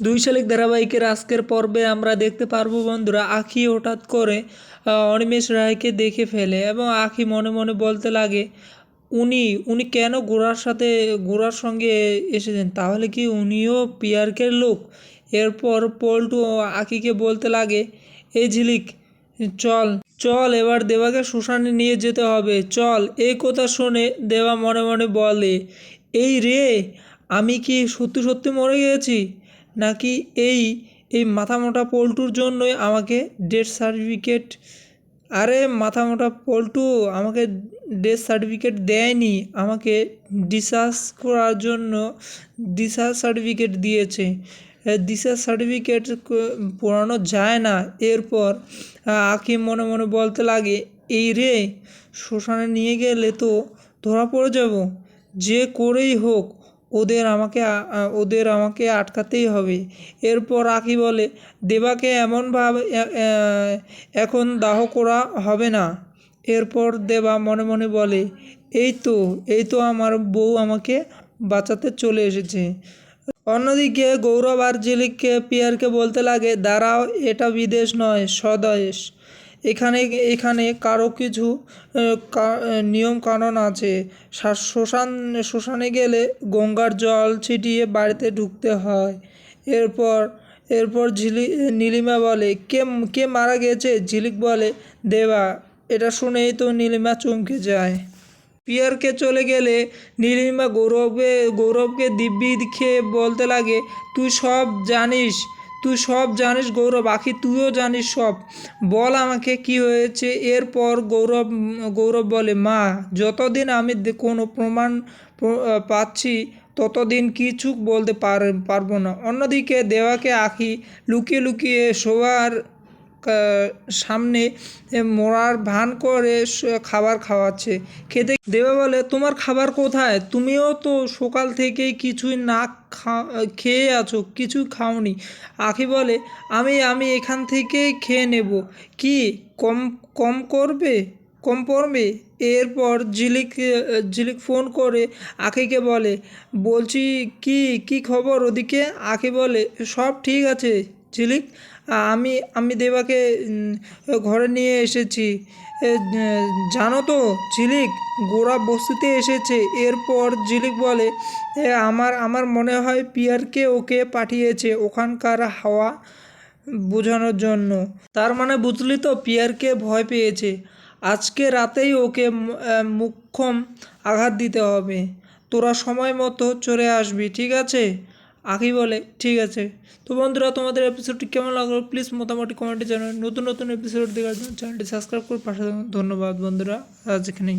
দুই শালিক ধারাবাহিকের আজকের পর্বে আমরা দেখতে পারব বন্ধুরা, আখি হঠাৎ করে অনিমেষ রায়কে দেখে ফেলে এবং আখি মনে মনে বলতে লাগে, উনি উনি কেন গোড়ার সাথে গোড়ার সঙ্গে এসেছেন? তাহলে কি উনিও পিয়ারকের লোক? এরপর পল্টু আখিকে বলতে লাগে এই ঝিলিক, চল চল, এবার দেবাকে শ্মশানে নিয়ে যেতে হবে, চল এই কথা শুনে দেবা মনে মনে বলে, এই রে, আমি কি সত্যি সত্যি মরে গেছি? নাকি এই এই মাথা মোটা পল্টুর জন্যই আমাকে ডেথ সার্টিফিকেট আরে মাথা মোটা পল্টু আমাকে ডেথ সার্টিফিকেট দেয়নি, আমাকে ডিসার্জ করার জন্য ডিসার্জ সার্টিফিকেট দিয়েছে। ডিসার্জ সার্টিফিকেট পড়ানো যায় না। এরপর আকিম মনে মনে বলতে লাগে, এই রে, শ্মশানে নিয়ে গেলে তো ধরা পড়ে যাব। যে করেই হোক ওদের আমাকে ওদের আমাকে আটকাতেই হবে। এরপর আখি বলে, দেবাকে এমনভাবে এখন দাহ করা হবে না। এরপর দেবা মনে মনে বলে, এই তো এই তো আমার বউ আমাকে বাঁচাতে চলে এসেছে। অন্যদিকে গৌরব আর ঝিলিককে পিয়ারকে বলতে লাগে, দাঁড়াও, এটা বিদেশ নয়, স্বদেশ। এখানে এখানে কারও কিছু নিয়ম কানুন আছে। শ্মশান, শ্মশানে গেলে গঙ্গার জল ছিটিয়ে বাড়িতে ঢুকতে হয়। এরপর এরপর ঝিলি, নীলিমা বলে, কে কে মারা গেছে? ঝিলিক বলে, দেবা, এটা শুনেই তো নীলিমা চমকে যায়। পিয়ারকে চলে গেলে নীলিমা গৌরবে, গৌরবকে দিব্যি খেয়ে বলতে লাগে, তুই সব জানিস তুই সব জানিস গৌরব, আখি তুইও জানিস সব। বল আমাকে কি হয়েছে? এরপর গৌরব গৌরব বলে, মা, যতদিন আমি কোনো প্রমাণ পাচ্ছি, ততদিন কিছু বলতে পার, পারব না। অন্যদিকে দেওয়াকে আখি লুকিয়ে লুকিয়ে কা- সামনে মরার ভান করে খাবার খাওয়াচ্ছে। খেতে দেবে বলে, তোমার খাবার কোথায়? তুমিও তো সকাল থেকেই কিছুই না খেয়ে আছো, কিছু খাওনি। আখি বলে, আমি আমি এখান থেকে খেয়ে নেব। কি, কম কম করবে? কম পড়বে? এরপর ঝিলিক ঝিলিক ফোন করে আখিকে বলে, বলছি কি কি খবর ওদিকে? আখি বলে, সব ঠিক আছে। ঝিলিক আমি আমি দেবাকে ঘরে নিয়ে এসেছি। জানো তো ঝিলিক গোড়া বস্তিতে এসেছে। এরপর ঝিলিক বলে "এ, আমার আমার মনে হয় পিয়ারকে ওকে পাঠিয়েছে ওখানকার হাওয়া বোঝানোর জন্য। তার মানে বুঝলি তো পিয়ারকে ভয় পেয়েছে। আজকে রাতেই ওকে মুখ্যম আঘাত দিতে হবে। তোরা সময় মতো চলে আসবি ঠিক আছে? আখি বলে, ঠিক আছে। তো বন্ধুরা, তোমাদের এপিসোডটি কেমন লাগল? প্লিজ মোটামুটি কমেন্টে জানাবেন নতুন নতুন এপিসোড দেখার জন্য চ্যানেলটি সাবস্ক্রাইব করে পাশে ধন্যবাদ বন্ধুরা। আজ এখানেই।